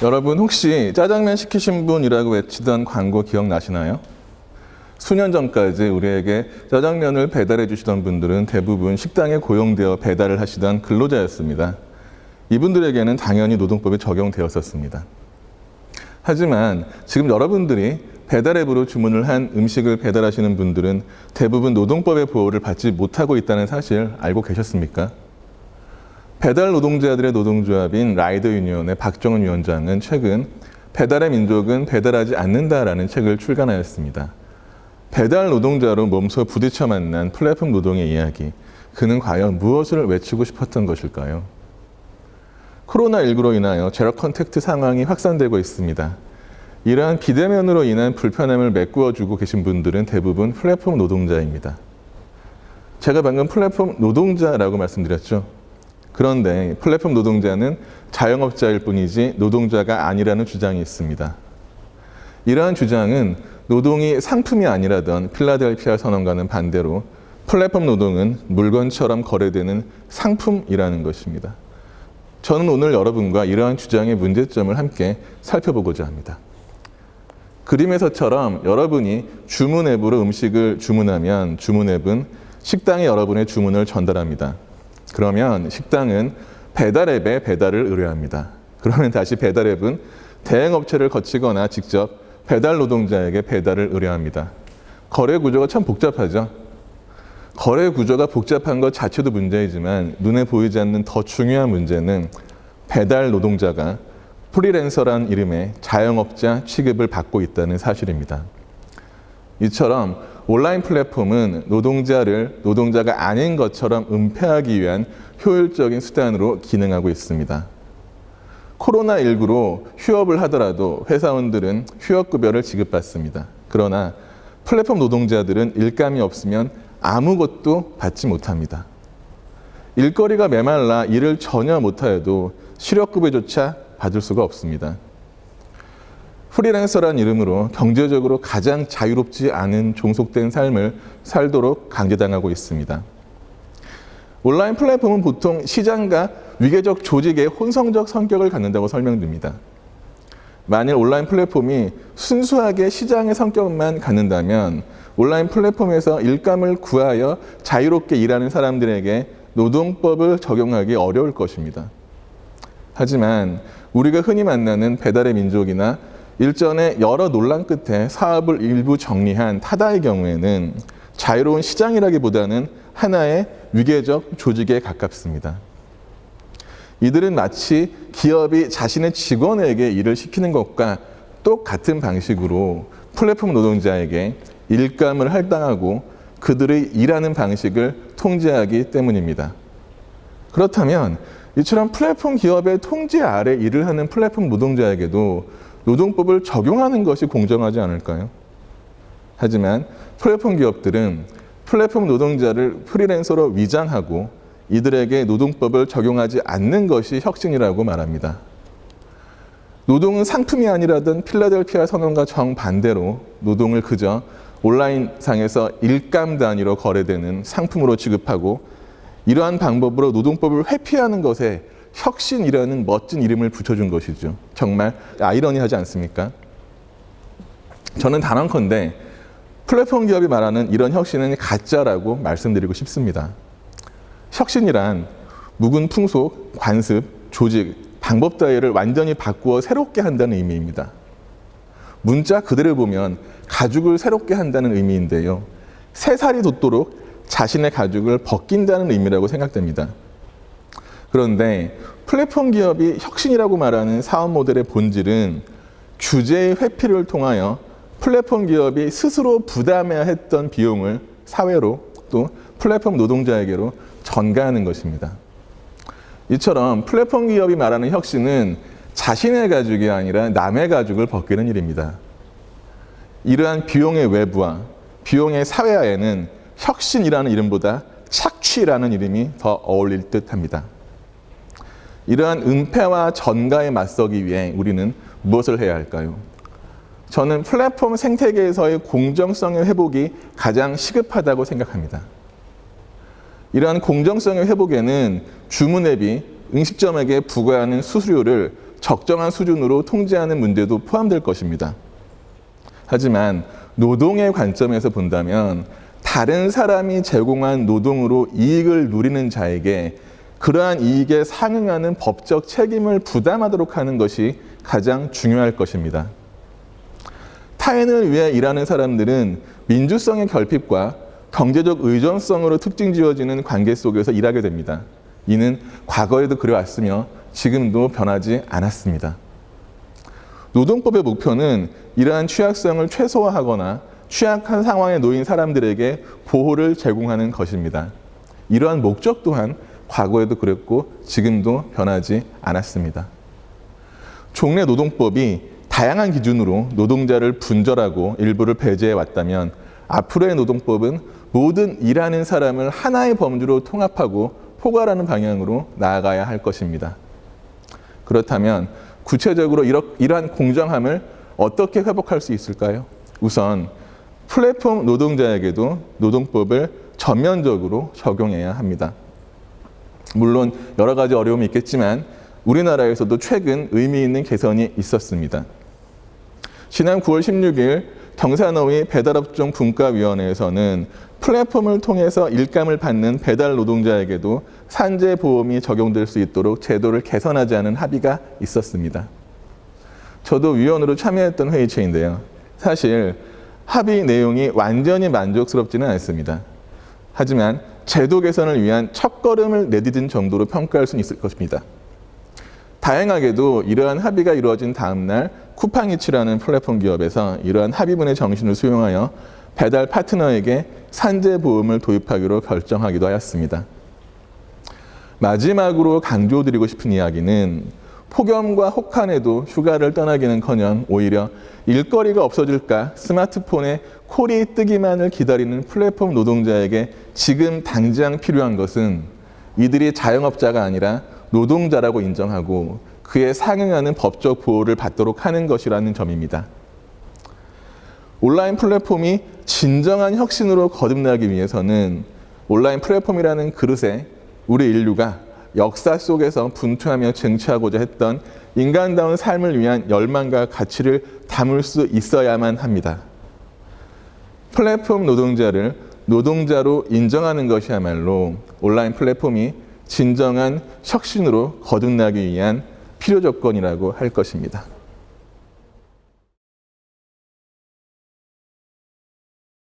여러분 혹시 짜장면 시키신 분이라고 외치던 광고 기억나시나요? 수년 전까지 우리에게 짜장면을 배달해 주시던 분들은 대부분 식당에 고용되어 배달을 하시던 근로자였습니다. 이분들에게는 당연히 노동법이 적용되었었습니다. 하지만 지금 여러분들이 배달 앱으로 주문을 한 음식을 배달하시는 분들은 대부분 노동법의 보호를 받지 못하고 있다는 사실 알고 계셨습니까? 배달 노동자들의 노동조합인 라이더 유니온의 박정은 위원장은 최근 배달의 민족은 배달하지 않는다라는 책을 출간하였습니다. 배달 노동자로 몸소 부딪혀 만난 플랫폼 노동의 이야기. 그는 과연 무엇을 외치고 싶었던 것일까요? 코로나19로 인하여 제로 컨택트 상황이 확산되고 있습니다. 이러한 비대면으로 인한 불편함을 메꾸어주고 계신 분들은 대부분 플랫폼 노동자입니다. 제가 방금 플랫폼 노동자라고 말씀드렸죠. 그런데 플랫폼 노동자는 자영업자일 뿐이지 노동자가 아니라는 주장이 있습니다. 이러한 주장은 노동이 상품이 아니라던 필라델피아 선언과는 반대로 플랫폼 노동은 물건처럼 거래되는 상품이라는 것입니다. 저는 오늘 여러분과 이러한 주장의 문제점을 함께 살펴보고자 합니다. 그림에서처럼 여러분이 주문 앱으로 음식을 주문하면 주문 앱은 식당에 여러분의 주문을 전달합니다. 그러면 식당은 배달 앱에 배달을 의뢰합니다. 그러면 다시 배달 앱은 대행업체를 거치거나 직접 배달 노동자에게 배달을 의뢰합니다. 거래 구조가 참 복잡하죠. 거래 구조가 복잡한 것 자체도 문제이지만 눈에 보이지 않는 더 중요한 문제는 배달 노동자가 프리랜서란 이름의 자영업자 취급을 받고 있다는 사실입니다. 이처럼 온라인 플랫폼은 노동자를 노동자가 아닌 것처럼 은폐하기 위한 효율적인 수단으로 기능하고 있습니다. 코로나19로 휴업을 하더라도 회사원들은 휴업급여를 지급받습니다. 그러나 플랫폼 노동자들은 일감이 없으면 아무것도 받지 못합니다. 일거리가 메말라 일을 전혀 못하여도 실업급여조차 받을 수가 없습니다. 프리랜서란 이름으로 경제적으로 가장 자유롭지 않은 종속된 삶을 살도록 강제당하고 있습니다. 온라인 플랫폼은 보통 시장과 위계적 조직의 혼성적 성격을 갖는다고 설명됩니다. 만일 온라인 플랫폼이 순수하게 시장의 성격만 갖는다면 온라인 플랫폼에서 일감을 구하여 자유롭게 일하는 사람들에게 노동법을 적용하기 어려울 것입니다. 하지만 우리가 흔히 만나는 배달의 민족이나 일전에 여러 논란 끝에 사업을 일부 정리한 타다의 경우에는 자유로운 시장이라기보다는 하나의 위계적 조직에 가깝습니다. 이들은 마치 기업이 자신의 직원에게 일을 시키는 것과 똑같은 방식으로 플랫폼 노동자에게 일감을 할당하고 그들의 일하는 방식을 통제하기 때문입니다. 그렇다면 이처럼 플랫폼 기업의 통제 아래 일을 하는 플랫폼 노동자에게도 노동법을 적용하는 것이 공정하지 않을까요? 하지만 플랫폼 기업들은 플랫폼 노동자를 프리랜서로 위장하고 이들에게 노동법을 적용하지 않는 것이 혁신이라고 말합니다. 노동은 상품이 아니라던 필라델피아 선언과 정반대로 노동을 그저 온라인 상에서 일감 단위로 거래되는 상품으로 취급하고 이러한 방법으로 노동법을 회피하는 것에 혁신이라는 멋진 이름을 붙여준 것이죠. 정말 아이러니하지 않습니까? 저는 단언컨대 플랫폼 기업이 말하는 이런 혁신은 가짜라고 말씀드리고 싶습니다. 혁신이란 묵은 풍속, 관습, 조직, 방법 따위를 완전히 바꾸어 새롭게 한다는 의미입니다. 문자 그대로 보면 가죽을 새롭게 한다는 의미인데요. 새 살이 돋도록 자신의 가죽을 벗긴다는 의미라고 생각됩니다. 그런데 플랫폼 기업이 혁신이라고 말하는 사업 모델의 본질은 규제의 회피를 통하여 플랫폼 기업이 스스로 부담해야 했던 비용을 사회로 또 플랫폼 노동자에게로 전가하는 것입니다. 이처럼 플랫폼 기업이 말하는 혁신은 자신의 가죽이 아니라 남의 가죽을 벗기는 일입니다. 이러한 비용의 외부와 비용의 사회화에는 혁신이라는 이름보다 착취라는 이름이 더 어울릴 듯 합니다. 이러한 은폐와 전가에 맞서기 위해 우리는 무엇을 해야 할까요? 저는 플랫폼 생태계에서의 공정성의 회복이 가장 시급하다고 생각합니다. 이러한 공정성의 회복에는 주문 앱이 음식점에게 부과하는 수수료를 적정한 수준으로 통제하는 문제도 포함될 것입니다. 하지만 노동의 관점에서 본다면 다른 사람이 제공한 노동으로 이익을 누리는 자에게 그러한 이익에 상응하는 법적 책임을 부담하도록 하는 것이 가장 중요할 것입니다. 타인을 위해 일하는 사람들은 민주성의 결핍과 경제적 의존성으로 특징 지어지는 관계 속에서 일하게 됩니다. 이는 과거에도 그래왔으며 지금도 변하지 않았습니다. 노동법의 목표는 이러한 취약성을 최소화하거나 취약한 상황에 놓인 사람들에게 보호를 제공하는 것입니다. 이러한 목적 또한 과거에도 그랬고 지금도 변하지 않았습니다. 종래 노동법이 다양한 기준으로 노동자를 분절하고 일부를 배제해 왔다면 앞으로의 노동법은 모든 일하는 사람을 하나의 범주로 통합하고 포괄하는 방향으로 나아가야 할 것입니다. 그렇다면 구체적으로 이러한 공정함을 어떻게 회복할 수 있을까요? 우선 플랫폼 노동자에게도 노동법을 전면적으로 적용해야 합니다. 물론 여러 가지 어려움이 있겠지만 우리나라에서도 최근 의미 있는 개선이 있었습니다. 지난 9월 16일 경산어의 배달업종 분과위원회에서는 플랫폼을 통해서 일감을 받는 배달 노동자에게도 산재 보험이 적용될 수 있도록 제도를 개선하자는 합의가 있었습니다. 저도 위원으로 참여했던 회의체인데요. 사실 합의 내용이 완전히 만족스럽지는 않습니다. 하지만 제도 개선을 위한 첫걸음을 내디딘 정도로 평가할 수 있을 것입니다. 다행하게도 이러한 합의가 이루어진 다음 날 쿠팡이츠라는 플랫폼 기업에서 이러한 합의문의 정신을 수용하여 배달 파트너에게 산재 보험을 도입하기로 결정하기도 하였습니다. 마지막으로 강조드리고 싶은 이야기는 폭염과 혹한에도 휴가를 떠나기는커녕 오히려 일거리가 없어질까 스마트폰에 콜이 뜨기만을 기다리는 플랫폼 노동자에게 지금 당장 필요한 것은 이들이 자영업자가 아니라 노동자라고 인정하고 그에 상응하는 법적 보호를 받도록 하는 것이라는 점입니다. 온라인 플랫폼이 진정한 혁신으로 거듭나기 위해서는 온라인 플랫폼이라는 그릇에 우리 인류가 역사 속에서 분투하며 쟁취하고자 했던 인간다운 삶을 위한 열망과 가치를 담을 수 있어야만 합니다. 플랫폼 노동자를 노동자로 인정하는 것이야말로 온라인 플랫폼이 진정한 혁신으로 거듭나기 위한 필요 조건이라고 할 것입니다.